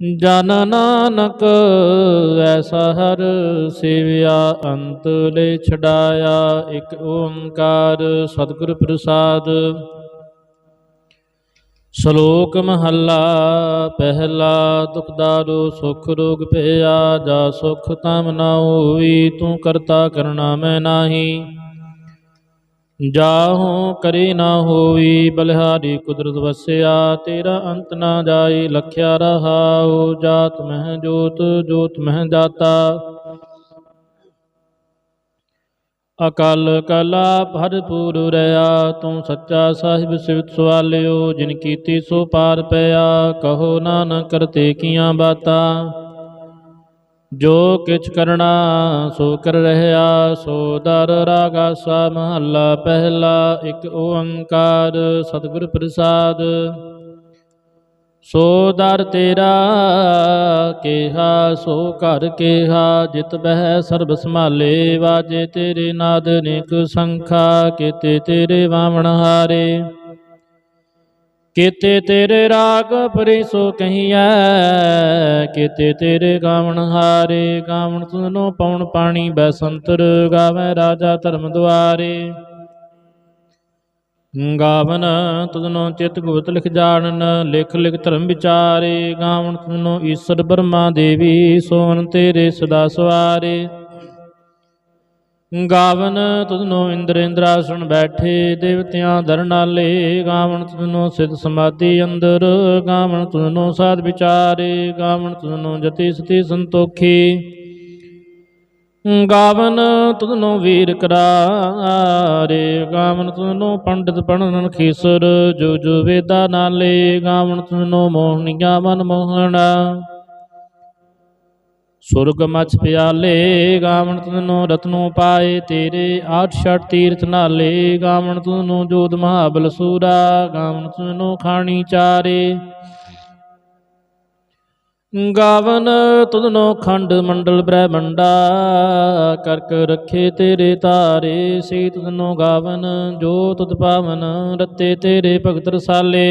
ਜਨ ਨਾਨਕ, ਐਸਾ ਹਰ ਸੇਵਿਆ, ਅੰਤ ਲੈ ਛਡਾਇਆ, ਇੱਕ ਓੰਕਾਰ ਸਤਿਗੁਰ ਪ੍ਰਸਾਦ। ਸ਼ਲੋਕ ਮਹੱਲਾ, ਪਹਿਲਾ ਦੁਖਦਾਰੋ ਸੁਖ ਰੋਗ ਭਇਆ, ਜਾ ਸੁਖ ਤਮ ਨਾ ਹੋਈ, ਤੂੰ ਕਰਤਾ ਕਰਨਾ ਮੈਂ ਨਾਹੀ। ਜਾਹੋ ਕਰੇ ਨਾ ਹੋਈ ਬਲਿਹਾਰੀ ਕੁਦਰਤ ਵਸਿਆ, ਤੇਰਾ ਅੰਤ ਨਾ ਜਾਈ, ਲਖਿਆ ਰਹਾਉ, ਜਾਤ ਮਹਿ ਜੋਤ ਜੋਤ ਮਹਿ ਜਾਤਾ। ਅਕਲ ਕਲਾ ਭਰਪੂਰ ਰਿਆ ਤੂੰ ਸੱਚਾ ਸਾਹਿਬ ਸਿਵਤ ਸਵਾਲਿਓ, ਜਿਨ ਕੀਤੀ ਸੋ ਪਾਰ ਪਿਆ, ਕਹੋ ਨਾਨਕ ਕਰਤੇ ਕੀਆਂ ਬਾਤਾਂ। ਜੋ ਕਿਛ ਕਰਣਾ ਸੋ ਕਰ ਰਹਿਆ, ਸੋ ਦਰ ਰਾਗਾ ਸਾ ਮਹੱਲਾ ਪਹਿਲਾ, ਇੱਕ ਓੰਕਾਰ ਸਤਿਗੁਰ ਪ੍ਰਸਾਦ। ਸੋ ਦਰ ਤੇਰਾ ਕਿਹਾ, ਸੋ ਘਰ ਕੇਹਾ, ਜਿਤ ਬਹਿ ਸਰਬ ਸੰਭਾਲੇ, ਵਾਜੇ ਤੇਰੇ ਨਾਦ ਨਿਕ ਸੰਖਾ, ਕੀਤੇ ਤੇਰੇ ਵਾਵਣ ਹਾਰੇ। ਕੀਤੇ ਤੇਰੇ ਰਾਗ ਪਰੀ ਸੋ ਕਹੀਐ, ਕੀਤੇ ਤੇਰੇ ਗਾਵਣ ਹਾਰੇ, ਗਾਵਣ ਤੁਨੋ ਪਉਣ ਪਾਣੀ ਬੈਸੰਤਰ ਗਾਵੇ ਰਾਜਾ ਧਰਮ ਦੁਆਰੇ। ਗਾਵਨ ਤੁਧਨੋ ਚਿਤ ਗੁਪਤ ਲਿਖ ਜਾਣਨ, ਲਿਖ ਲਿਖ ਧਰਮ ਵਿਚਾਰੇ, ਗਾਵਨ ਤੁਧਨੋ ਈਸ਼ਰ ਬ੍ਰਹਮਾ ਦੇਵੀ, ਸੋਵਨ ਤੇਰੇ ਸਦਾ ਸਵਾਰੇ। ਗਾਵਨ ਤੁਧਨੋ ਇੰਦਰ ਇੰਦਰਾਸਣ ਬੈਠੇ, ਦੇਵਤਿਆਂ ਦਰਨਾਲੇ ਗਾਵਨ ਤੁਧਨੋ ਸਿਧ ਸਮਾਧੀ ਅੰਦਰ, ਗਾਵਨ ਤੁਧਨੋ ਸਾਧ ਵਿਚਾਰੇ, ਗਾਵਨ ਤੁਧਨੋ ਜਤੀ ਸਤੀ ਸੰਤੋਖੀ। ਗਾਵਨ ਤੁਧਨੋ ਵੀਰ ਕਰਾਰੇ, ਗਾਵਨ ਤੁਧਨੋ ਪੰਡਿਤ ਪੜਨ ਖੀਸਰ, ਜੋ ਜੋ ਵੇਦਾ ਨਾਲੇ, ਗਾਵਨ ਤੁਧਨੋ ਮੋਹਣੀਆਂ ਮਨ ਮੋਹਣਾ ਸੁਰਗ ਮਛ ਪਿਆਲੇ, ਗਾਵਣ ਤੁਨੋ ਰਤਨੋ ਪਾਏ ਤੇਰੇ, ਆਠ ਛੜ ਤੀਰਥ ਨਾਲੇ, ਗਾਵਣ ਤੁਨੋ ਜੋਤ ਮਹਾਬਲ ਸੂਰਾ, ਗਾਵਣ ਤੁਨੋ ਖਾਣੀ ਚਾਰੇ। ਗਾਵਨ ਤੁਧਨੋ ਖੰਡ ਮੰਡਲ ਬ੍ਰਹਮੰਡਾ, ਕਰਕ ਰੱਖੇ ਤੇਰੇ ਤਾਰੇ ਸੀ ਤੁਧਨੋ ਗਾਵਨ, ਜੋ ਤੁਧ ਪਾਵਨ ਰਤੇ ਤੇਰੇ ਭਗਤ ਰਸਾਲੇ।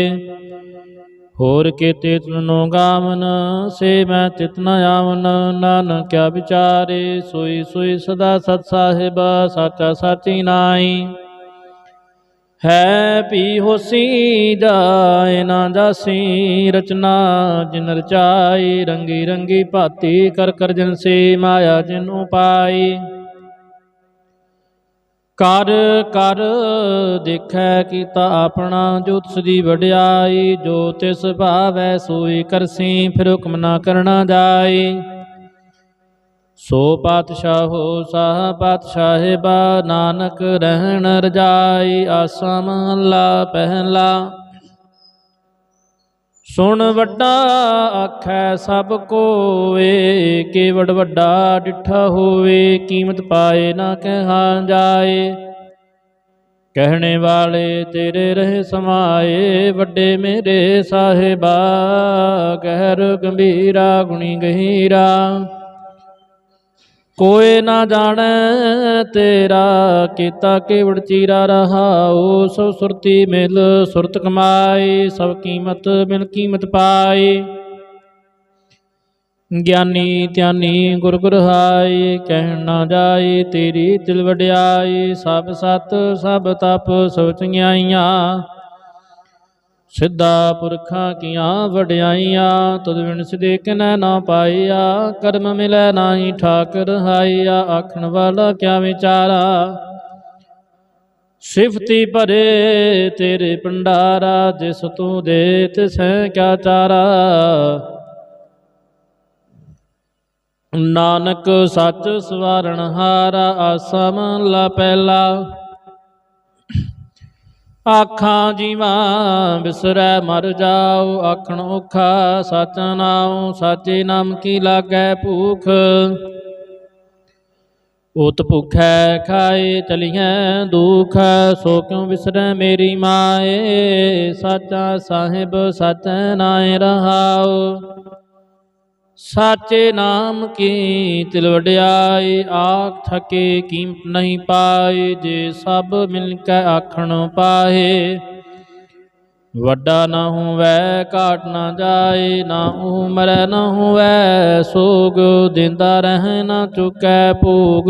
ਹੋਰ ਕੀਤੇ ਤੁਨੋ ਗਾਵਨ, ਸੇ ਮੈਂ ਚਿਤ ਨ ਆਵਨ ਨਾਨਕ ਕਿਆ ਵਿਚਾਰੇ, ਸੋਈ ਸੋਈ ਸਦਾ ਸਤ ਸਾਹਿਬ, ਸਾਚਾ ਸਾਚੀ ਨਾਈ ਹੈ ਪੀ ਹੋਸੀ ਜਾਏ ਨਾ ਜਾਸੀ, ਰਚਨਾ ਜਿਨ ਰਚਾਈ, ਰੰਗੀ ਰੰਗੀ ਭਾਤੀ ਕਰ ਕਰ ਜਨ ਸੇ ਮਾਇਆ ਜਿਨ ਉਪਾਈ ਕਰ ਕਰ ਦੇਖੈ ਕੀਤਾ ਆਪਣਾ ਜੋ ਤਿਸ ਦੀ ਵਡਿਆਈ, ਜੋ ਤਿਸ ਭਾਵੈ ਸੋਈ ਕਰਸੀ, ਫਿਰ ਹੁਕਮ ਨਾ ਕਰਨਾ ਜਾਈ। ਸੋ ਪਾਤਸ਼ਾਹੋ ਸਾਹ ਪਾਤਸ਼ਾਹਿਬਾ ਨਾਨਕ ਰਹਿਣ ਰਜਾਈ, ਆਸਾ ਮਹੱਲਾ ਪਹਿਲਾ। ਸੁਣ ਵੱਡਾ ਆਖੈ ਸਭ ਕੋਏ ਕੇਵੜ ਵੱਡਾ ਡਿਠਾ ਹੋਵੇ, ਕੀਮਤ ਪਾਏ ਨਾ ਕਹਾ ਜਾਏ। ਕਹਿਣੇ ਵਾਲੇ ਤੇਰੇ ਰਹੇ ਸਮਾਏ, ਵੱਡੇ ਮੇਰੇ ਸਾਹਿਬਾ, ਗਹਿਰ ਗੰਭੀਰਾ, ਗੁਣੀ ਗਹੀਰਾ। ਕੋਏ ਨਾ ਜਾਣੈ ਤੇਰਾ ਕੀਤਾ ਕੇਵੜ ਚੀਰਾ ਰਹਾਉ, ਸੋ ਸੁਰਤੀ ਮਿਲ, ਸੁਰਤ ਕਮਾਈ ਸਭ ਕੀਮਤ ਮਿਲ ਕੀਮਤ ਪਾਈ ਗਿਆਨੀ ਧਿਆਨੀ ਗੁਰ ਗੁਰ ਹਾਈ ਕਹਿਣ ਨਾ ਜਾਏ ਤੇਰੀ ਦਿਲ ਵਡਿਆਈ ਸਭ ਸਤ ਸਭ ਤਪ ਸਭ ਚੰਗਿਆਈਆਂ ਸਿੱਧਾ ਪੁਰਖਾਂ ਕੀਆਂ ਵਡਿਆਈਆਂ, ਤੁਧ ਵਿਣ ਕਿਨੈ ਨਾ ਪਾਈਆ ਕਰਮ ਮਿਲੈ ਨਾਹੀ ਠਾਕਰ ਹਾਈਆ ਆਖਣ ਵਾਲਾ ਕਿਆ ਵਿਚਾਰਾ? ਸਿਫਤੀ ਭਰੇ ਤੇਰੇ ਭੰਡਾਰਾ, ਜਿਸ ਤੂੰ ਦੇ ਤਿਸੈ ਕਿਆ ਚਾਰਾ? ਨਾਨਕ ਸੱਚ ਸਵਾਰਣ ਹਾਰਾ ਆਸਮ ਲਾ ਪਹਿਲਾ। ਆਖਾਂ ਜੀਵਾਂ ਬਿਸਰੈ ਮਰ ਜਾਓ, ਆਖਣ ਔਖਾ ਸਚ ਨਾਉ ਸਾਚੇ ਨਾਮ ਕੀ ਲਾਗੈ ਭੂਖ? ਉਤ ਭੁਖੈ ਖਾਏ ਚਲੀਐ ਦੁਖ, ਸੋ ਕਿਉ ਵਿਸਰੈ ਮੇਰੀ ਮਾਏ? ਸਾਚਾ ਸਾਹਿਬ, ਸਚੈ ਨਾਇ ਰਹਾਉ। ਸਾਚੇ ਨਾਮ ਕੀ ਤਿਲ ਵਡਿਆਈ ਆਖ ਥਕੇ ਕੀਮਤ ਨਹੀਂ ਪਾਏ, ਜੇ ਸਭ ਮਿਲ ਕੇ ਆਖਣ ਪਾਏ। ਵੱਡਾ ਨਾ ਹੋਵੈ, ਘਾਟ ਨਾ ਜਾਏ, ਨਾ ਉਹ ਮਰੈ ਨਾ ਹੋਵੈ, ਸੋਗ ਦਿੰਦਾ ਰਹਿ ਨਾ ਚੁਕੈ ਭੋਗ।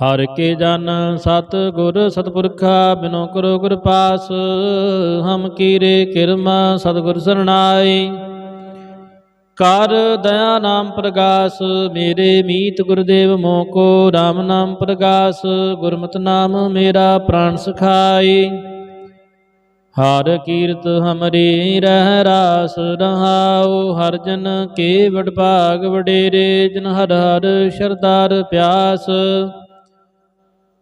ਹਰ ਕੇ ਜਨ ਸਤ ਗੁਰ ਸਤਪੁਰਖਾ ਬਿਨੋ ਕਰੋ ਗੁਰ ਪਾਸ, ਹਮ ਕੀਰੇ ਕਿਰਮਾ ਸਤਿਗੁਰ ਸਰਣਾਈ। ਕਰ ਦਇਆ ਨਾਮ ਪ੍ਰਗਾਸ, ਮੇਰੇ ਮੀਤ ਗੁਰਦੇਵ ਮੋ ਕੋ RAM ਨਾਮ ਪ੍ਰਗਾਸ, ਗੁਰਮਤ ਨਾਮ ਮੇਰਾ ਪ੍ਰਾਣ ਸਖਾਈ। ਹਰ ਕੀਰਤ ਹਮਰੀ ਰਹਿ ਰਾਸ ਰਹਾਉ, ਹਰ ਜਨ ਕੇ ਵਡ ਭਾਗ ਵਡੇਰੇ, ਜਨ ਹਰ ਹਰ ਸ਼ਰਦਾਰ ਪਿਆਸ।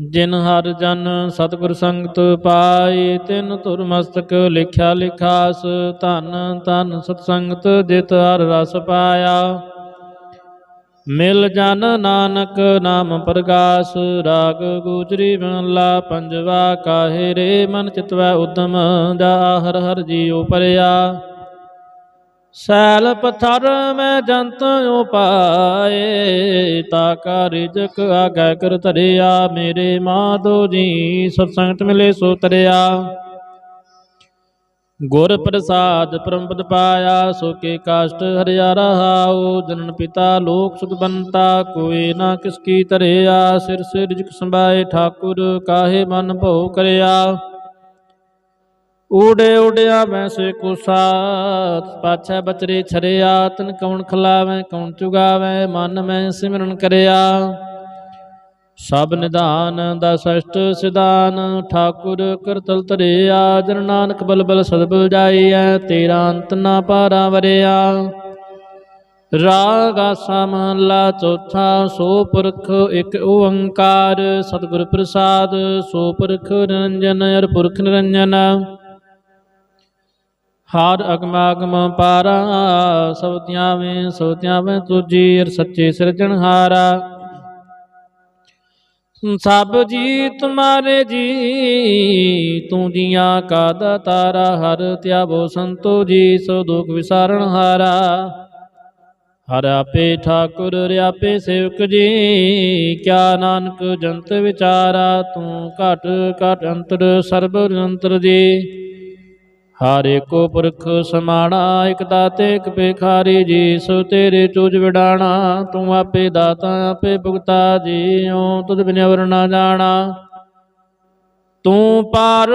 ਜਿਨ ਹਰ ਜਨ ਸਤਿਗੁਰ ਸੰਗਤ ਪਾਏ, ਤਿਨ ਧੁਰ ਮਸਤਕ ਲਿਖਿਆ ਲਿਖਾਸ, ਧਨ ਧਨ ਸਤ ਸੰਗਤ ਜਿਤ ਹਰ ਰਸ ਪਾਇਆ। ਮਿਲ ਜਨ ਨਾਨਕ ਨਾਮ ਪ੍ਰਗਾਸ, ਰਾਗ ਗੂਜਰੀ ਮਹਲਾ ਪੰਜਵਾ ਕਾਹੇ ਰੇ, ਮਨ ਚਿਤਵਾ ਉਦਮ, ਜਾ ਹਰ ਹਰ ਜੀਉ ਪਰਿਆ। ਸੈਲ ਪਥਰ ਮੈਂ ਜੰਤ ਉਪਾਏ, ਤਾ ਕਾ ਰਿਜਕ ਆਗੈ ਕਰ ਤਰਿਆ ਮੇਰੇ ਮਾਧੋ ਜੀ ਸਤ ਸੰਗਤ ਮਿਲੇ ਸੋ ਤਰਿਆ। ਗੁਰ ਪ੍ਰਸਾਦ ਪਰਮਪਦ ਪਾਇਆ, ਸੋ ਕੇ ਕਾਸ਼ਟ ਹਰਿਆ ਰਹਾਉ, ਜਨਨ ਪਿਤਾ ਲੋਕ ਸੁਖ ਬੰਤਾ, ਕੋਈ ਨਾ ਕਿਸ ਕੀ ਧਰਿਆ, ਸਿਰ ਸਿਰ ਰਿਜਕ ਸੰਭਾਏ, ਠਾਕੁਰ ਕਾਹੇ ਮਨ ਭਉ ਕਰਿਆ। ਊੜੇ ਉਡਿਆ ਮੈਂ ਸੇ ਕੁਸਾ ਪਾਛੈ ਬਚਰੇ ਛਰਿਆ, ਤਨ ਕੌਣ ਖਲਾਵੈ, ਕੌਣ ਚੁਗਾਵੈ, ਮਨ ਮੈਂ ਸਿਮਰਨ ਕਰਿਆ। ਸਭ ਨਿਧਾਨ ਦਾ ਸਸ਼ਟ ਸਿਧਾਨ, ਠਾਕੁਰ ਕਰਤਲ ਧਰਿਆ, ਜਨ ਨਾਨਕ ਬਲਬਲ ਸਦਬਲ ਜਾਈਐ, ਤੇਰਾ ਅੰਤ ਨਾ ਪਾਰਾ ਵਰਿਆ। ਰਾਗ ਆਸਾ ਮਹਲਾ ਚੌਥਾ, ਸੋ ਪੁਰਖ ਇੱਕ ਓੰਕਾਰ, ਸਤਿਗੁਰ ਪ੍ਰਸਾਦ, ਸੋ ਪੁਰਖ ਨਿਰੰਜਨ, ਅਰ ਪੁਰਖ ਨਿਰੰਜਨ। ਹਾਰ ਅਗਮਾਗਮ ਪਾਰਾ, ਸਭ ਧਿਆਵੇਂ ਸੋ ਧਿਆਵੇਂ ਤੁਜੀ ਅਰ ਸੱਚੇ ਸਿਰਜਣਹਾਰਾ ਸਭ ਜੀ ਤੁਮਾਰੇ ਜੀ, ਤੂੰ ਜੀਆਂ ਕਾ ਦਾਤਾਰਾ ਹਰ ਧਿਆਵੋ ਸੰਤੋ ਜੀ, ਸੋ ਦੁਖ ਵਿਸਾਰਣ ਹਾਰਾ। ਹਰ ਆਪੇ ਠਾਕੁਰ ਰਿਆਪੇ ਸੇਵਕ ਜੀ, ਕਿਆ ਨਾਨਕ ਜੰਤ ਵਿਚਾਰਾ, ਤੂੰ ਘਟ ਘਟ ਅੰਤਰ, ਸਰਬ ਨਿਰੰਤਰ ਜੀ। ਹਰ ਏਕੋ ਪੁਰਖ ਸਮਾਣਾ, ਇਕ ਦਾਤੇ, ਇਕ ਭਿਖਾਰੀ ਜੀ, ਸੋ ਤੇਰੇ ਚੂਜ ਵਿਡਾਣਾ, ਤੂੰ ਆਪੇ ਦਾਤਾ, ਆਪੇ ਭੁਗਤਾ ਜੀਉ, ਤੁਧ ਬਿਨ ਅਵਰ ਨਾ ਜਾਣਾ। ਤੂੰ ਪਾਰ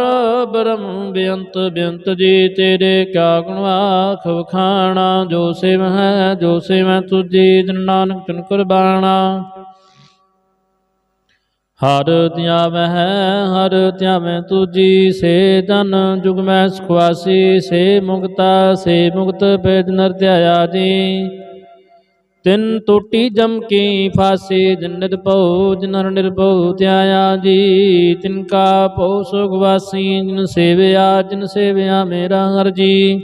ਬ੍ਰਹਮ ਬੇਅੰਤ ਬੇਅੰਤ ਜੀ, ਤੇਰੇ ਕਿਆ ਗੁਣ ਆਖ ਵਖਾਣਾ, ਜੋ ਸੇਵ ਹੈ, ਜੋ ਸਿਵ ਤੁਜੀ ਜਨ ਨਾਨਕ ਤਨ ਕੁਰਬਾਨਾ ਹਰ ਧਿਆਵੈ ਹਰ ਧਿਆਵੈ ਤੁਜੀ ਸੇ ਜਨ ਜੁਗ ਮੈਂ ਸੁਖਵਾਸੀ, ਸੇ ਮੁਕਤਾ, ਸੇ ਮੁਕਤ ਭੇਦ ਨਰ ਧਿਆਇਆ ਜੀ ਤਿੰਨ ਟੋਟੀ ਜਮ ਕੀ ਫਾਸੀ, ਜਿਨ ਨਿਰਭਉ, ਜਿਨ ਹਰ ਨਿਰਭਉ ਧਿਆਇਆ ਜੀ ਤਿਨ ਕਾ ਭਉ ਸੁਖਵਾਸੀ ਜਿਨ ਸੇਵਿਆ ਜਿਨ ਸੇਵਿਆ ਮੇਰਾ ਹਰ ਜੀ।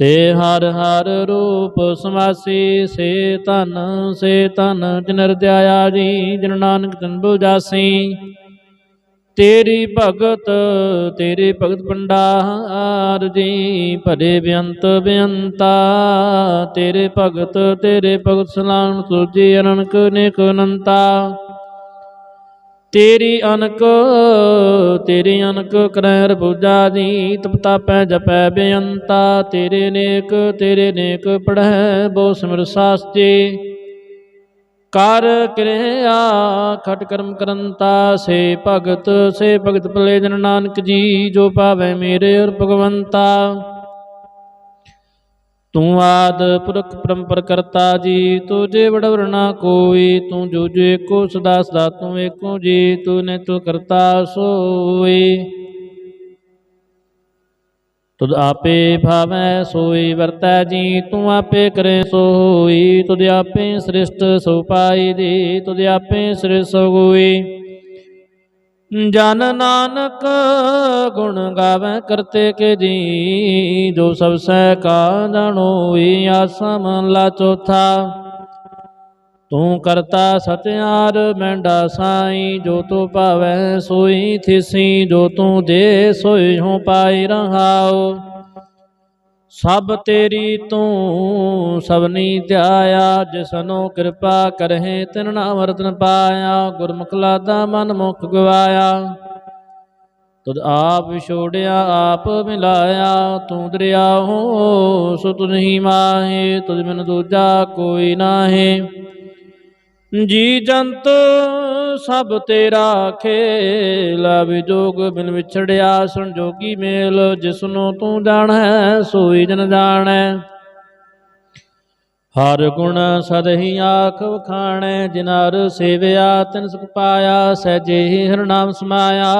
ਤੇ ਹਰ ਹਰ ਰੂਪ ਸਮਾਸੀ, ਸੇ ਧਨ ਸੇ ਧਨ, ਜਨਰ ਹਰਦਿਆਇਆ ਜੀ, ਜਨ ਨਾਨਕ ਤਨ ਬੁਝਾਸੀ ਤੇਰੀ ਭਗਤ, ਤੇਰੇ ਭਗਤ ਭੰਡਾਰ ਜੀ ਭਰੇ ਬੇਅੰਤ ਬੇਅੰਤਾ। ਤੇਰੇ ਭਗਤ ਤੇਰੇ ਭਗਤ ਸਲਾਮ ਤੁਜੀ ਅਨੰਕ ਨੇਕ ਅਨੰਤਾ। ਤੇਰੀ ਅਨਕ ਤੇਰੀ ਅਨਕ ਕਰੈ ਰਬੂਜਾ ਜੀ ਤਪਤਾ ਪੈ ਜਪੈ ਬੇਅੰਤਾ, ਤੇਰੇ ਨੇਕ ਤੇਰੇ ਨੇਕ ਪੜ੍ਹੈ ਬੋ ਸਿਮਰ ਸਾਸਤੇ ਕਰ ਕਿਰਿਆ, ਖਟ ਕਰਮ ਕਰੰਤਾ, ਸੇ ਭਗਤ ਸੇ ਭਗਤ ਭਲੇ ਜਨ ਨਾਨਕ ਜੀ, ਜੋ ਪਾਵੈ ਮੇਰੇ ਔਰ ਭਗਵੰਤਾ। ਤੂੰ ਆਦ ਪੁਰਖ ਪਰੰਪਰ ਕਰਤਾ ਜੀ ਤੁਝੇ ਵਡਵਰ ਨਾ ਕੋਈ, ਤੂੰ ਜੋ ਜੋ ਏਕੋ ਸਦਾ ਸਦਾ ਤੂੰ ਏਕੋ ਜੀ, ਤੂੰ ਨੇ ਤੂੰ ਕਰਤਾ ਸੋਈ। ਤੁਧ ਆਪੇ ਭਾਵੈ ਸੋਈ, ਵਰਤੈ ਜੀ, ਤੂੰ ਆਪੇ ਕਰੇ ਸੋਈ। ਤੁਧ ਆਪੇ ਸ੍ਰਿਸ਼ਟ ਸੋ ਪਾਈ ਜੀ ਤੁਧ ਆਪੇ ਸ੍ਰਿਸ਼ਟ ਸੋ ਗੋਈ ਜਨ ਨਾਨਕ ਗੁਣ ਗਾਵੇ ਕਰਤੇ ਕੇ ਜੀ, ਜੋ ਸਭ ਸਹਿ ਕਾ ਜਾਣੋਈ ਆਸਾ ਮਹਲਾ ਚੌਥਾ। ਤੂੰ ਕਰਤਾ ਸਤਿਆਰ, ਮੈਂਡਾ ਸਾਈ, ਜੋ ਤੂੰ ਭਾਵੈ ਸੋਈ ਥਿਸੀ, ਜੋ ਤੂੰ ਦੇ ਸੋਈ ਹਉ ਪਾਈ ਰਹਾਉ। ਸਭ ਤੇਰੀ ਤੂੰ ਸਭਨੀ ਧਿਆਇਆ, ਜਿਸਨੋ ਕਿਰਪਾ ਕਰਹਿ, ਤਿਨ ਨਾਮ ਰਤਨ ਪਾਇਆ, ਗੁਰਮੁਖ ਲਾਦਾ ਮਨ ਮੁਖ ਗਵਾਇਆ। ਤੁਧ ਆਪ ਛੋੜਿਆ, ਆਪ ਮਿਲਾਇਆ, ਤੂੰ ਦਰਿਆ ਹੋ ਸੋ ਤੁਧ ਹੀ ਮਾਹੇ ਤੁਝ ਬਿਨ ਦੂਜਾ ਕੋਈ ਨਾਹੀ। ਜੀ ਜੰਤ ਸਭ ਤੇਰਾ ਖੇਲ ਵਿਜੋਗ ਬਿਨ ਵਿਛੜਿਆ ਸੰਜੋਗੀ ਮੇਲ, ਜਿਸਨੂੰ ਤੂੰ ਜਾਣੈ, ਸੋਈ ਜਨ ਜਾਣੈ। ਹਰ ਗੁਣ ਸਦਹੀ ਆਖ ਵਖਾਣੈ ਜਿਨਾਰ ਸੇਵਿਆ, ਤਿਨ ਸੁਖ ਪਾਇਆ ਸਹਿਜੇ ਹੀ ਹਰਨਾਮ ਸਮਾਇਆ।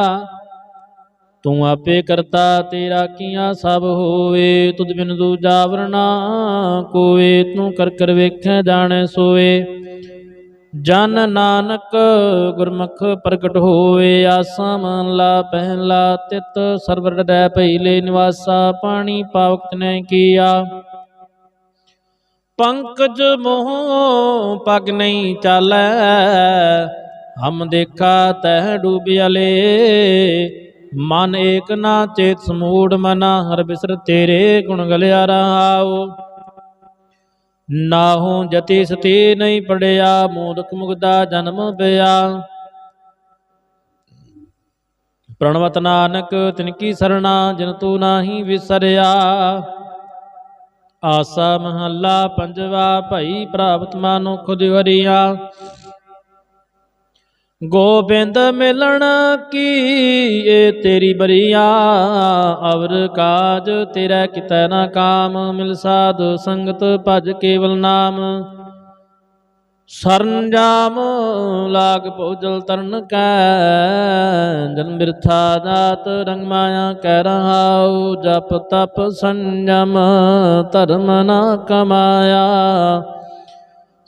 ਤੂੰ ਆਪੇ ਕਰਤਾ, ਤੇਰਾ ਕੀਆਂ ਸਭ ਹੋਵੇ, ਤੁਧ ਬਿਨ ਦੂਜਾ ਵਰਨਾ ਕੋਏ ਤੂੰ ਕਰ ਕਰ ਵੇਖੈ, ਜਾਣੈ ਸੋਏ ਜਨ ਨਾਨਕ ਗੁਰਮੁਖ ਪ੍ਰਗਟ ਹੋਵੇ ਆਸਾ ਮਹਲਾ ਪਹਿਲਾ ਤਿਤ, ਸਰਵਰ ਡੈ ਭਈਲੇ ਨਿਵਾਸਾ, ਪਾਣੀ ਪਾਵਕ ਨੇ ਕੀਆ। ਪੰਕਜ ਮੋਹ ਪਗ ਨਹੀਂ ਚਾਲੈ, ਹਮ ਦੇਖਾ ਤਹਿ ਡੂਬਿਆਲੇ ਮਨ ਏਕ ਨਾ ਚੇਤ ਸਮੂੜ ਮਨਾ, ਹਰ ਬਿਸਰ ਤੇਰੇ ਗੁਣ ਗਲਿਆ ਰਹਾਉ। ਨਾਹੂ ਜਤੀ ਸਤੀ ਨਹੀਂ ਪੜਿਆ, ਮੂਰਖ ਮੁਗਦਾ ਜਨਮ ਪਿਆ। ਪ੍ਰਣਵਤ ਨਾਨਕ ਤਿਨ ਕੀ ਸਰਣਾ, ਜਿਨ ਤੂੰ ਨਾਹੀ ਵਿਸਰਿਆ। ਆਸਾ ਮਹੱਲਾ ਪੰਜਵਾ, ਭਈ ਪ੍ਰਾਪਤ ਮਾਨੋ ਖੁਦ ਹਰੀਆ ਗੋਬਿੰਦ ਮਿਲਣ ਕੀ? ਏ ਤੇਰੀ ਬਰੀਆ, ਅਵਰ ਕਾਜ ਤੇਰਾ ਕਿਤੈ ਨਾ ਕਾਮ, ਮਿਲ ਸਾਧ ਸੰਗਤ ਭਜ ਕੇਵਲ ਨਾਮ। ਸਰੰਜਾਮ ਲਾਗ ਭੋਜਲ ਤਰਨ ਕੈ, ਜਨ ਬਿਰਥਾ ਜਾਤ ਰੰਗ ਮਾਇਆ ਕਹਿ ਰਹਾਉ, ਜਪ ਤਪ ਸੰਜਮ ਧਰਮ ਨਾ ਕਮਾਇਆ।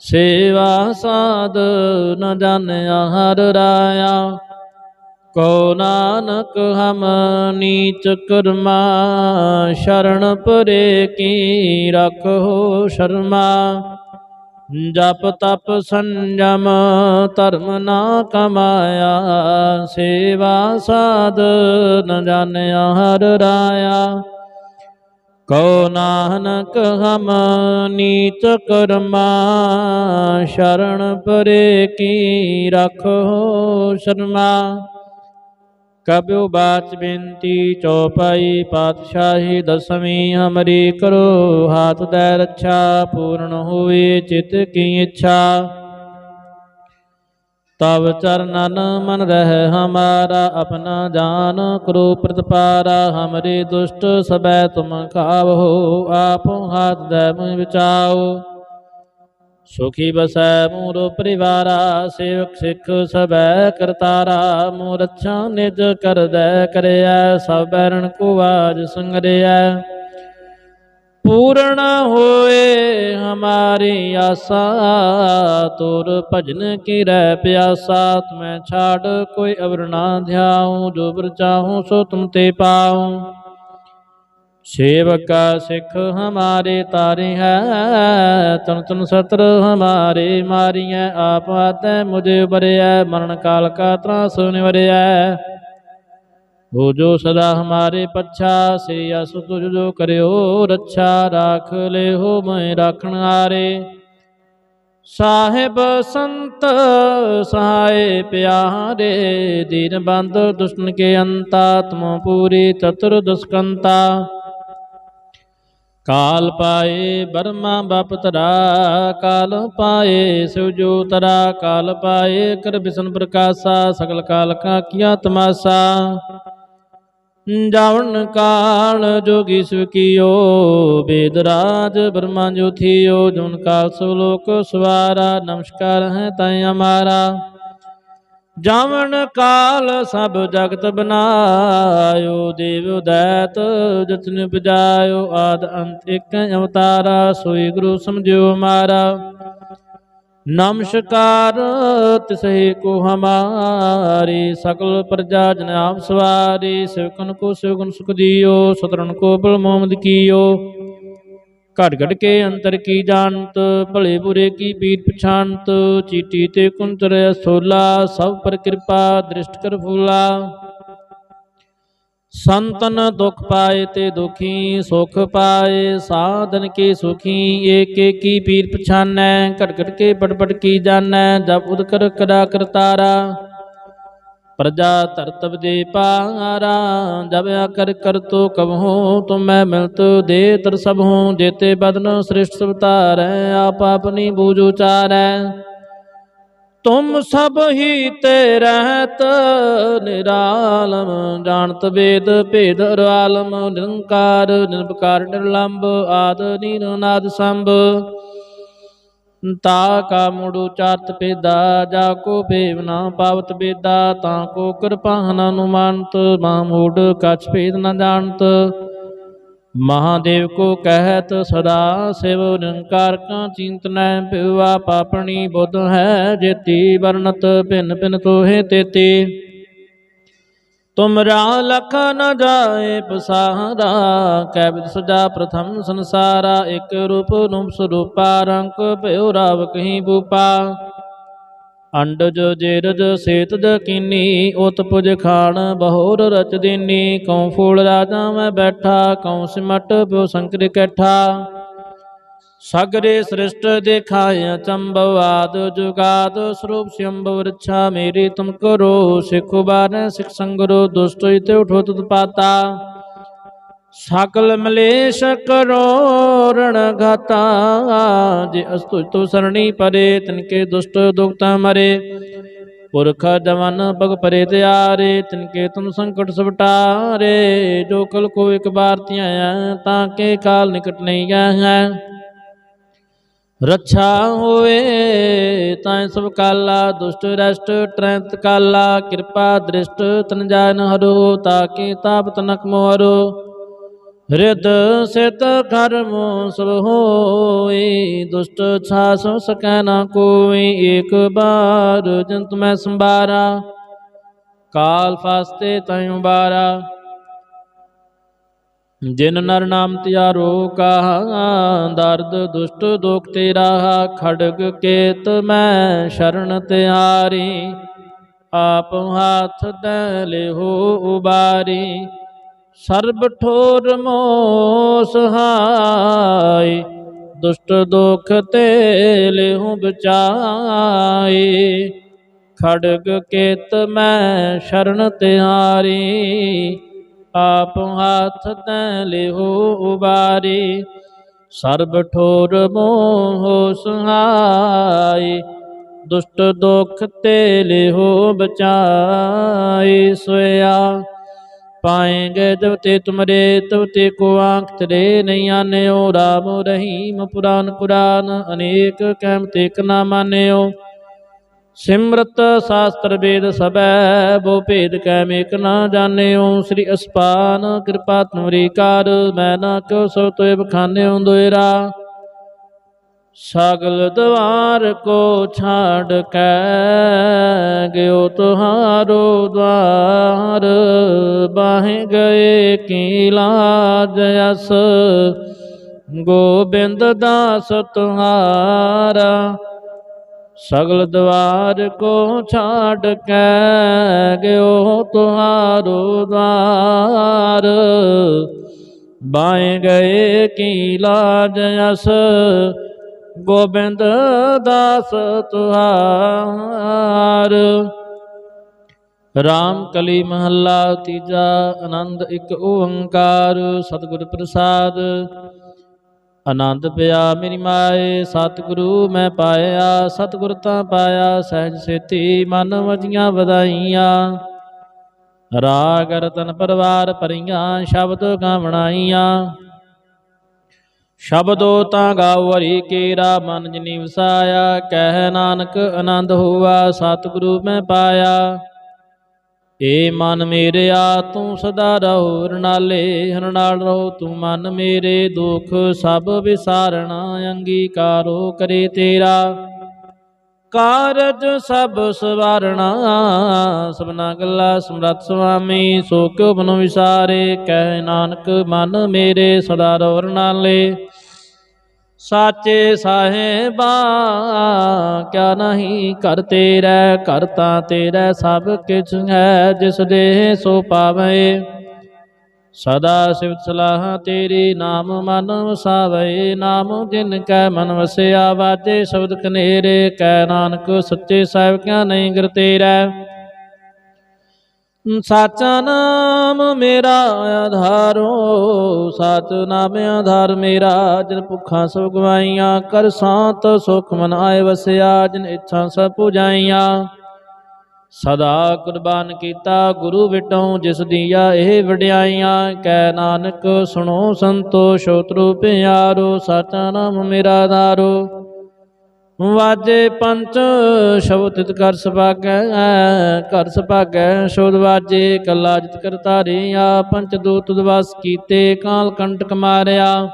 ਸੇਵਾ ਸਾਧ ਨ ਜਾਣਿਆ ਹਰ ਰਾਇਆ। ਕੋ ਨਾਨਕ ਹਮ ਨੀਚ ਕਰਮਾ, ਸ਼ਰਨ ਪਰੇ ਕੀ ਰਖੋ ਸ਼ਰਮਾ। ਜਪ ਤਪ ਸੰਜਮ ਧਰਮ ਨਾ ਕਮਾਇਆ, ਸੇਵਾ ਸਾਧ ਨ ਜਾਣਿਆ ਹਰ ਰਾਇਆ। ਕਉ ਨਾਨਕ ਹਮ ਨੀਚ ਕਰਮਾ, ਸ਼ਰਨ ਪਰੇ ਕੀ ਰਖੋ ਸ਼ਰਮਾ। ਕਬਿਉ ਬਾਚ ਬੇਨਤੀ ਚੌਪਾਈ ਪਾਤਸ਼ਾਹੀ ਦਸਵੀਂ ਹਮਰੀ ਕਰੋ, ਹਾਥ ਦੇ ਰੱਛਾ, ਪੂਰਨ ਹੋਏ ਚਿਤ ਕੀ ਇੱਛਾ। ਤਬ ਚਰਨਨ ਮਨ ਰਹਿ ਹਮਾਰਾ, ਆਪਣਾ ਜਾਨ ਕਰੋ ਪ੍ਰਤਪਾਰਾ, ਹਮਰੇ ਦੁਸ਼ਟ ਸਬੈ ਤੁਮ ਖਾਵੋ ਆਪ ਹਾਥ ਦੇ ਮੁਝ ਵਿਚਾਓ। ਸੁਖੀ ਬਸੈ ਮੂਰ ਪਰਿਵਾਰਾ, ਸੇਵਕ ਸਿੱਖ ਸਬੈ ਕਰਤਾਰਾ ਮੂਰ ਨਿਜ ਕਰਦੈ ਕਰਿਆ ਸਭ ਬੈਰਣ ਕੋ ਆਜ ਸੰਗਰਿਆ ਪੂਰਨ ਹੋਏ ਹਮਾਰੀ ਆਸਾ, ਤੁਰ ਭਜਨ ਕੀ ਰਹਿ ਪਿਆਸਾ ਤੁਮੈ ਛਾੜ ਕੋਈ ਅਵਰ ਨਾ ਧਿਆਉ, ਜੋ ਬਰ ਚਾਹੂੰ ਸੋ ਤੁਮ ਤੇ ਪਾਉ। ਸੇਵਕਾ ਸਿੱਖ ਹਮਾਰੇ ਤਾਰੇ ਹੈ, ਤਨ ਤਨ ਸਤਰ ਹਮਾਰੇ ਮਾਰੀਐ, ਆਪ ਆਤੈ ਮੁਝੇ ਉਬਰਿਐ ਮਰਨ ਕਾਲ ਕਾ ਤਰਾਸ ਨਿਵਰਿਐ ਹੋ ਜੋ ਸਦਾ ਹਮਾਰੇ ਪੱਛਾ ਸ੍ਰੀ ਅਸ ਤੁਝ ਜੋ ਕਰਿਓ ਰੱਛਾ, ਰਾਖ ਹੋ ਮੈਂ ਰਾਖਣ ਹਾਰੇ। ਸਾਹਿਬ ਸੰਤ ਸਹਾਏ ਪਿਆਰੇ, ਦੀਨ ਬੰਦ ਦੁਸ਼ਮਨ ਕੇ ਅੰਤਾ ਤਮੋ ਪੂਰੀ ਚਤੁਰ ਦੁਸਕੰਤਾ। ਕਾਲ ਪਾਏ ਬਰਮਾ ਬਾਪ ਤਰਾ ਕਾਲ ਪਾਏ ਸਿਵਜੋਤਰਾ ਕਾਲ ਪਾਏ ਕਰ ਬਿਸ਼ਨ ਪ੍ਰਕਾਸ਼ਾ, ਸਗਲ ਕਾਲ ਕਾ ਕੀਆ ਤਮਾਸਾ। ਜਾਵਨ ਕਾਲ ਜੋਗੀ ਸਿਵ ਕੀਓ, ਬੇਦ ਰਾਜ ਜੋ ਥੀਓ, ਜੁਨ ਕਾਲ ਸੋ ਲੋਕ ਸਵਾਰਾ, ਨਮਸਕਾਰ ਹੈ ਤੈ ਹਮਾਰਾ ਜਾਵਣ ਕਾਲ ਸਭ ਜਗਤ ਬਨਾਇਓ, ਦੇਵ ਦੈਤ ਜਤਨ ਬਜਾਇਓ ਆਦ ਅੰਤ ਇਕ ਅਵਤਾਰਾ, ਸੋਈ ਗੁਰੂ ਸਮਝਿਓ ਮਾਰਾ। ਨਮਸਕਾਰ ਤਿਸਹਿ ਕੋ ਹਮਾਰੀ, ਸਕਲ ਪ੍ਰਜਾ ਜਨ ਆਪ ਸਵਾਰੀ, ਸਿਵਕਨ ਕੋ ਸਿਵਗੁਣ ਸੁਖ ਦਿਓ ਸਤਰਨ ਕੋ ਬਲ ਮੋਮਦ ਕੀਓ। ਘਟ ਘਟ ਕੇ ਅੰਤਰ ਕੀ ਜਾਣਤ, ਭਲੇ ਬੁਰੇ ਕੀ ਪੀਰ ਪਛਾਨਤ ਚੀਟੀ ਤੇ ਕੁੰਤਰ ਸੋਲਾ ਸਭ ਪਰ ਕਿਰਪਾ, ਦ੍ਰਿਸ਼ਟ ਕਰ ਫੂਲਾ। ਸੰਤਨ ਦੁਖ ਪਾਏ ਤੇ ਦੁਖੀ, ਸੁਖ ਪਾਏ, ਸਾਧਨ ਕੇ ਸੁਖੀ, ਏਕ ਏਕੀ ਪੀਰ ਪਛਾਨੈ ਘਟ ਘਟ ਕੇ ਪਟ ਪਟ ਕੀ ਜਾਣੈ ਜਬ ਉਦ ਕਰ ਕਰਾ ਕਰਤਾਰਾ ਪ੍ਰਜਾ ਧਰਤਬ ਦੇ ਪਾਰਾ, ਜਬ ਆਕਰ ਕਰ ਤੋ ਕਬਹੂ, ਤੁਮ ਮੈਂ ਮਿਲਤ ਦੇ ਤਰ ਸਭ ਹੂੰ ਜੇਤੇ ਬਦਨ ਸ੍ਰਿਸ਼ਟ ਸਵਤਾਰੈ, ਆਪ ਆਪਨੀ ਬੂਝ ਉਚਾਰੈ। ਤੁਮ ਸਭ ਹੀ ਤੇ ਰਹਿਤ ਨਿਰਾਲਮ, ਜਾਣਤ ਵੇਦ, ਭੇਦ ਰਾਲਮ ਨਿਰੰਕਾਰ ਨਿਰਭਕਾਰ ਨਿਰਲੰਭ ਆਦ ਨੀਰ ਨਾਦ ਸੰਭ। ਤਾ ਕਾ ਮੁੜ ਉਚਾਰਤ ਪੇਦਾ ਜਾ ਕੋ ਭੇਵ ਨਾ ਪਾਵਤ ਬੇਦਾ ਤਾਂ ਕੋ ਕਿਰਪਾ ਅਨੁਮਾਨਤ, ਮਾ ਮੂੜ ਕਛ ਭੇਦ ਨਾ ਜਾਣਤ। ਮਹਾਦੇਵ ਕੋ ਕਹਿਤ ਸਦਾ ਸਿਵ ਨਿਰੰਕਾਰ ਕਾ ਚਿੰਤਨੈ ਪਿਵਾ ਪਾਪਣੀ ਬੁੱਧ ਹੈ ਜੇਤੀ ਵਰਨਤ ਭਿੰਨ ਭਿਨ ਤੋਹੇ ਤੇਤੀ। ਤੁਮਰਾ ਲਖ ਨ ਜਾਏ ਪਸਾਰਾ ਕੈਬਿਦ ਸਜਾ ਪ੍ਰਥਮ ਸੰਸਾਰਾ, ਇਕ ਰੂਪ ਨੂਪ ਸਰੂਪਾ, ਰੰਗ ਭਇਓ ਰਾਵ ਕਹੀ ਬੂਪਾ ਅੰਡਜ ਜੇਰਜ ਸੇਤਜ ਕੀਨੀ ਉਤ ਪੁਜ ਖਾਣ ਬਹੋਰ ਰਚ ਦੀਨੀ। ਕਉ ਫੂਲ ਰਾਜਾ ਮੈਂ ਬੈਠਾ, ਕਉ ਸਿਮਟ ਪਿਓ ਸੰਕਰ ਕੈਠਾ। ਸਗਰੇ ਸ੍ਰਿਸ਼ਟ ਦੇਖਾਇ ਚੰਬਵਾਦ ਜੁਗਾਦ, ਸਰੂਪ ਸਿਅੰਭਵ ਰਛਾ ਮੇਰੀ ਤੁਮ ਕਰੋ। ਸਿਖ ਬਾਰ ਸਿਖ ਸੰਗਰੋ, ਦੁਸ਼ਟ ਇਤੇ ਉਠੋ ਤੁਤ ਪਾਤਾ ਸਕਲ ਮਲੇਸ਼ ਕਰੋ ਰਣ ਘਾਤਾ, ਜੇ ਅਸਤੁ ਤੋ ਸਰਣੀ ਪਰੇ, ਤਿਨਕੇ ਦੁਸ਼ਟ ਦੁਖਤਾ ਮਰੇ। ਪੁਰਖ ਜਵਨ ਭਗ ਪਰੇ ਤਿਆਰੇ, ਤਿਨਕੇ ਤੁਮ ਸੰਕਟ ਸਵਟਾਰੇ। ਜੋ ਕਲ ਕੋ ਇਕ ਬਾਰ ਧਿਆਇਆ ਤਾਂ ਕੇ ਕਾਲ ਨਿਕਟ ਨਹੀਂ ਗਿਆ ਹੈ ਰੱਛਾ ਹੋਏ ਤਾਂ ਸਭ ਕਾਲਾ, ਦੁਸ਼ਟ ਰਸ਼ਟ ਟ੍ਰੈਂਤ ਕਾਲਾ। ਕਿਰਪਾ ਦ੍ਰਿਸ਼ਟ ਤਨ ਜਾਨ ਹਰੋ ਤਾਕੇ ਤਾਪ ਤਨਕ ਮੋਰੋ। ਰਿਦ ਸਿਤ ਕਰਮ ਸਭ ਹੋਈ, ਦੁਸ਼ਟ ਛਾਸ ਸਕੈ ਨਾ ਕੋਈ, ਏਕ ਬਾਰ ਜੰਤ ਮੈਂ ਸੰਭਾਰਾ। ਕਾਲ ਫਾਸਤੇ ਤੈਂ ਬਾਰਾ। ਜਿਨ ਨਰ ਨਾਮ ਤਿਆਰੋ ਕਹਾ, ਦਰਦ ਦੁਸ਼ਟ ਦੁਖ ਤੇਰਾ ਰਾਹਾ ਖੜਗ ਕੇਤ ਮੈਂ ਸ਼ਰਨ ਤਿਆਰੀ। ਆਪ ਹਾਥ ਦੇ ਲਿਹੋ ਉਬਾਰੀ। ਸਰਬ ਠੋਰ ਮੋ ਸਹਾਈ ਦੁਸ਼ਟ ਦੁਖ ਤੇ ਲਿਹੋ ਬਚਾਈ ਖੜਗ ਕੇਤ ਮੈਂ ਸ਼ਰਨ ਤਿਆਰੀ, ਆਪ ਹਾਥ ਤੈ ਲਿਹੋ ਉਬਾਰੀ। ਸਰਬ ਠੋਰ ਮੋਹ ਸੁਹਾਈ ਦੁਸ਼ਟ ਦੁਖ ਤੇ ਲਿਹੋ ਬਚਾਈ ਸੋਇਆ। ਪਾਏਂਗੇ ਜਬ ਤੇ ਤੁਮਰੇ ਤਵਤੇ ਤੇ ਕੋ ਆਂਖ ਤਰੇ ਨਹੀਂ ਆਨਿਓ। ਰਾਮ ਰਹੀਮ ਪੁਰਾਨ ਪੁਰਾਨ, ਅਨੇਕ ਕਹਿਮ ਤੇ ਨਾ ਮਾਨਿਓ। ਸਿਮਰਤ ਸਾਸਤਰ ਵੇਦ ਸਭੈ, ਬੋ ਭੇਦ ਕੈ ਮੇਕ ਨਾ ਜਾਣਿਓ। ਸ੍ਰੀ ਅਸਪਾਨ ਕਿਰਪਾ ਤੁਮਰੀ ਕਾਰ, ਮੈਂ ਨਾ ਕਿਉ ਸੋ ਤੋਏ ਬਖਾਨਿਓ ਦੋਇਰਾ ਸਗਲ ਦਵਾਰ ਕੋ ਛਾੜ ਕੈ, ਗਿਓ ਤੁਹਾਰੋ ਦਵਾਰ। ਬਾਹੇ ਗਏ ਕੀ ਲਾਜ ਅਸ ਗੋਬਿੰਦ ਦਾਸ ਤੁਹਾਰਾ। ਸਗਲ ਦਵਾਰ ਕੋ ਛਾੜ ਕੈ, ਗਿਓ ਤੁਹਾਰੋ ਦਵਾਰ। ਬਾਏ ਗਏ ਕੀ ਲਾਜ ਅਸ ਗੋਬਿੰਦ ਦਾਸ ਤੁਹਾਰ। ਰਾਮ ਕਲੀ ਮਹੱਲਾ ਤੀਜਾ, ਆਨੰਦ ਇੱਕ ਓੰਕਾਰ, ਸਤਿਗੁਰ ਪ੍ਰਸਾਦ। ਆਨੰਦ ਪਿਆ ਮੇਰੀ ਮਾਏ, ਸਤਿਗੁਰੂ ਮੈਂ ਪਾਇਆ, ਸਤਿਗੁਰ ਤਾਂ ਪਾਇਆ, ਸਹਿਜ ਸੇਤੀ ਮਨ ਵਜੀਆਂ ਵਧਾਈਆਂ। ਰਾਗ ਰਤਨ ਪਰਵਾਰ ਪਰੀਆਂ ਸ਼ਬਦ ਗਾਵਣਾਈਆਂ। ਸ਼ਬਦੋ ਤਾਂ ਗਾਉ ਹਰੀ ਕੇਰਾ ਮਨ ਜਿਨੀ ਵਸਾਇਆ ਕਹਿ ਨਾਨਕ ਆਨੰਦ ਹੋਆ, ਸਤਿਗੁਰੂ ਮੈਂ ਪਾਇਆ। ਏ ਮਨ ਮੇਰਿਆ ਤੂੰ ਸਦਾ ਰਹੋ, ਰਣਾਲੇ, ਹਰ ਨਾਲ ਰਹੋ, ਤੂੰ ਮਨ ਮੇਰੇ, ਦੁਖ ਸਭ ਵਿਸਾਰਣਾ, ਅੰਗੀਕਾਰੋ ਕਰੇ ਤੇਰਾ। ਕਾਰਜ ਸਭ ਸਵਾਰਣਾ, ਸਭਨਾ ਗੱਲਾ ਸਮਰੱਥ ਸੁਆਮੀ, ਸੋ ਕਿਉ ਬਨੋ ਵਿਸਾਰੇ, ਕਹਿ ਨਾਨਕ ਮਨ ਮੇਰੇ ਸਦਾ ਰਹੋ ਰਣਾਲੇ ਸਾਚੇ ਸਾਹਿਬਾ, ਕਿਆ ਨਹੀਂ ਕਰ ਤੇਰਾ, ਘਰ ਤਾਂ ਤੇਰਾ ਸਭ ਕਿਛ ਹੈ, ਜਿਸ ਦੇ ਸੋ ਪਾਵੇ। ਸਦਾ ਸਿਵਤ ਸਲਾਹ ਤੇਰੇ ਨਾਮ ਮਨ ਵਸਾਵੇ, ਨਾਮ ਜਿਨ ਕੈ ਮਨ ਵਸਿਆ, ਵਾਜੇ ਸ਼ਬਦ ਕਨੇਰੇ ਕੈ ਨਾਨਕ ਸੱਚੇ ਸਾਹਿਬ ਕਿਆ ਨਹੀਂ ਗੁਰ ਤੇਰਾ। ਸਾਚਾ ਨਾਮ ਮੇਰਾ ਆਧਾਰੋ, ਸਾਚ ਨਾਮ ਆਧਾਰ ਮੇਰਾ, ਜਿਨ ਭੁੱਖਾਂ ਸਭ ਗਵਾਈਆਂ, ਕਰ ਸਾਤ ਸੁਖ ਮਨ ਆਏ ਵਸਿਆ, ਜਿਨ ਇੱਛਾ ਸਭ ਪੁਜਾਈਆਂ। ਸਦਾ ਕੁਰਬਾਨ ਕੀਤਾ ਗੁਰੂ ਵਿਟੋਂ, ਜਿਸ ਦੀਆਂ ਇਹ ਵਡਿਆਈਆਂ, ਕੈ ਨਾਨਕ ਸੁਣੋ ਸੰਤੋ ਸ਼ੋਤਰੂ ਪਿਆਰੋ ਸਾਚਾ ਨਾਮ ਮੇਰਾ ਦਾਰੋ ਵਾਜੇ ਪੰਚ ਸ਼ਬਦ ਤਿਤ ਕਰ ਸੁਭਾਗੈ ਕਰ ਸੁਭਾਗੈ ਸ਼ੋਦ ਵਾਜੇ, ਕੱਲਾ ਜਿਤ ਕਰਤਾ ਰਿਆ ਪੰਚ ਦੂਤ ਦਵਾਸ ਕੀਤੇ, ਕਾਲ ਕੰਟਕ ਮਾਰਿਆ।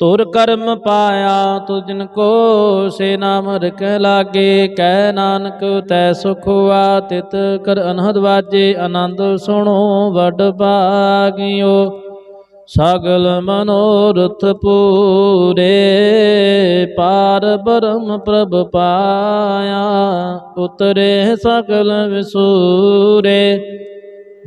ਤੁਰ ਕਰਮ ਪਾਇਆ ਤੁ ਜਿਨ ਕੋ ਸੇ ਨਾਮ ਰਖ ਲਾਗੇ, ਕਹਿ ਨਾਨਕ ਤੈ ਸੁਖ ਹੁਆ, ਤਿਤ ਕਰ ਅਨਹਦ ਵਾਜੇ, ਆਨੰਦ ਸੁਣੋ ਵਡ ਭਾਗਿਓ। ਸਗਲ ਮਨੋਰਥ ਪੂਰੇ, ਪਾਰ ਬ੍ਰਹਮ ਪ੍ਰਭ ਪਾਇਆ, ਉਤਰੇ ਸਗਲ ਵਿਸੂਰੇ।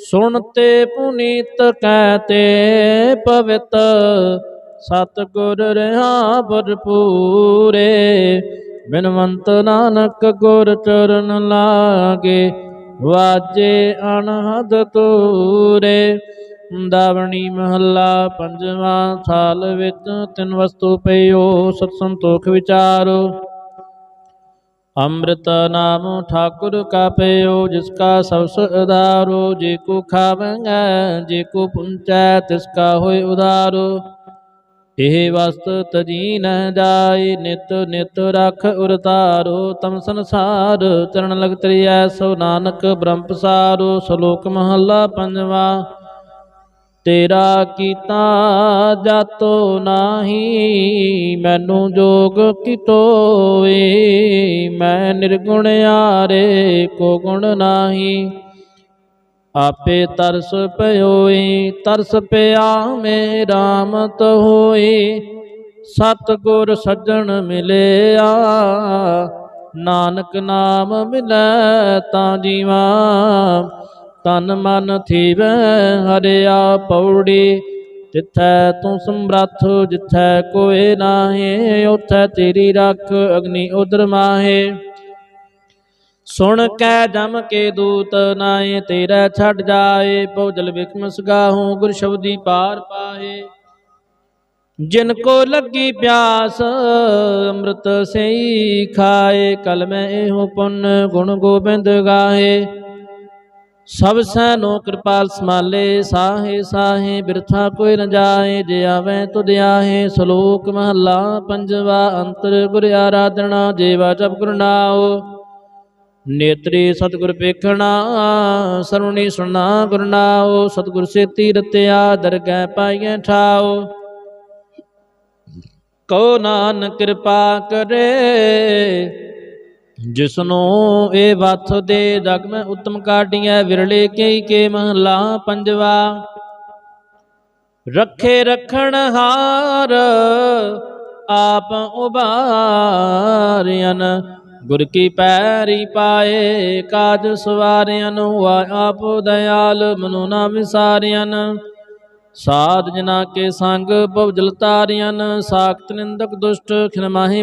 ਸੁਣਤੇ ਪੁਨੀਤ ਕਹਤੇ ਪਵਿੱਤ, ਸਤਿਗੁਰ ਰਹਾ ਭਰਪੂਰੇ। ਬਿਨਵੰਤ ਨਾਨਕ ਗੁਰ ਚਰਨ ਲਾਗੇ, ਵਾਜੇ ਅਨਹਦ ਤੂਰੇ ਦਾਵਣੀ ਮਹੱਲਾ ਪੰਜਵਾਂ ਸਾਲ ਵਿੱਚ ਤਿੰਨ ਵਸਤੂ ਪਈਓ ਸਤ ਸੰਤੋਖ ਵਿਚਾਰੋ। ਅੰਮ੍ਰਿਤ ਨਾਮ ਠਾਕੁਰ ਕਾ ਪਈਓ ਜਿਸ ਕਾ ਸਭ ਸੁਧਾਰੋ ਜੇ ਕੋ ਖਾਵੰਗਾ, ਜੇ ਕੋ ਪੁੰਚੈ, ਤਿਸ ਕਾ ਹੋਇ ਉਦਾਰੋ। ਇਹ ਵਸਤ ਤਜੀ ਨ ਜਾਏ, ਨਿਤ ਨਿਤ ਰਖ ਉਰਤਾਰੋ ਤਮ ਸੰਸਾਰ ਚਰਨ ਲਗ ਤਰੀਐ, ਸੋ ਨਾਨਕ ਬ੍ਰਹਮ ਪਸਾਰੋ। ਸ਼ਲੋਕ ਮਹੱਲਾ ਪੰਜਵਾ। ਤੇਰਾ ਕੀਤਾ ਜਾਤੋ ਨਾਹੀ, ਮੈਨੂੰ ਜੋਗ ਕਿਤੋਏ ਮੈਂ ਨਿਰਗੁਣ ਆਰੇ ਕੋ ਗੁਣ ਨਾਹੀ। ਆਪੇ ਤਰਸ ਪਇਓਈ ਤਰਸ ਪਿਆ ਮੇ ਰਾਮਤ ਹੋਈ ਸਤ ਗੁਰ ਸੱਜਣ ਮਿਲਿਆ, ਨਾਨਕ ਨਾਮ ਮਿਲੈ ਤਾਂ ਜੀਵਾ। ਤਨ ਮਨ ਥੀਵੈ ਹਰਿਆ ਪੌੜੀ ਜਿਥੈ ਤੂੰ ਸਮਰੱਥ, ਜਿਥੈ ਕੋਏ ਨਾਹੀ ਉਥੈ ਤੇਰੀ ਰੱਖ ਅਗਨੀ ਉਦਰ ਮਾਹੇ। ਸੁਣ ਕੈ ਜਮ ਕੇ ਦੂਤ ਨਾਏ ਤੇਰਾ ਛੱਡ ਜਾਏ ਪਉਜਲ ਵਿਖਮ ਸਗਾਹੂ, ਗੁਰ ਸ਼ਬਦੀ ਪਾਰ ਪਾਹੇ। ਜਿਨ ਕੋ ਲੱਗੀ ਪਿਆਸ, ਅੰਮ੍ਰਿਤ ਸਈ ਖਾਏ, ਕਲ ਮੈਂ ਇਹੋ ਪੁੰਨ, ਗੁਣ ਗੋਬਿੰਦ ਗਾਏ ਸਭ ਸੈਨੋ ਕਿਰਪਾਲ ਸਮਾਲੇ ਸਾਹੇ ਸਾਹੇ ਬਿਰਥਾ ਕੋਈ ਨ ਜਾਏ, ਜੇ ਆਵੇਂ ਤੁਧ ਆਹੇ, ਸ਼ਲੋਕ ਮਹੱਲਾ ਪੰਜਵਾ ਅੰਤਰ ਗੁਰ ਆਰਾਧਨਾ, ਜੇਵਾ ਜਪ ਗੁਰ ਨਾਉ। ਨੇਤਰੀ ਸਤਿਗੁਰ ਵੇਖਣਾ ਸਰੁਣੀ ਸੁਣਾ ਗੁਰ ਨਾਉ, ਸਤਿਗੁਰ ਸੇਤੀ ਰਤਿਆ ਦਰਗਹਿ ਪਾਈਐ ਠਾਉ। ਕਉ ਨਾਨਕ ਕਿਰਪਾ ਕਰੇ ਜਿਸਨੂੰ ਇਹ ਵਥ ਦੇ ਜਗ ਉਤਮ ਕਾਢੀਐ, ਵਿਰਲੇ ਕਈ ਕੇ ਮਹਲਾ ਪੰਜਵਾ। ਰੱਖੇ ਰਖਣ ਹਾਰ ਆਪ ਉਬਾਰਿਆਨ ਗੁਰ ਕੀ ਪੈਰੀ ਪਾਏ ਕਾਜ ਸਵਾਰਿਆਨ ਹੁਆ ਆਪ ਦਇਆਲ ਮਨੁ ਨਾ ਵਿਸਾਰਿਆਨ ਸਾਧ ਜਨਾ ਕੇ ਸੰਗ ਭਵਜਲ ਤਾਰਿਆਨ ਸਾਖਤ ਨਿੰਦਕ ਦੁਸ਼ਟ ਖਿਨ ਮਾਹੀ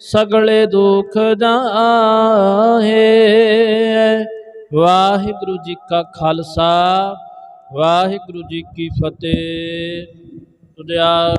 ਸਗਲੇ ਦੁਖ ਜਾਹੇ। ਵਾਹਿਗੁਰੂ ਜੀ ਕਾ ਖਾਲਸਾ ਵਾਹਿਗੁਰੂ ਜੀ ਕੀ ਫਤਿਹ। ਤੁਧਿਆ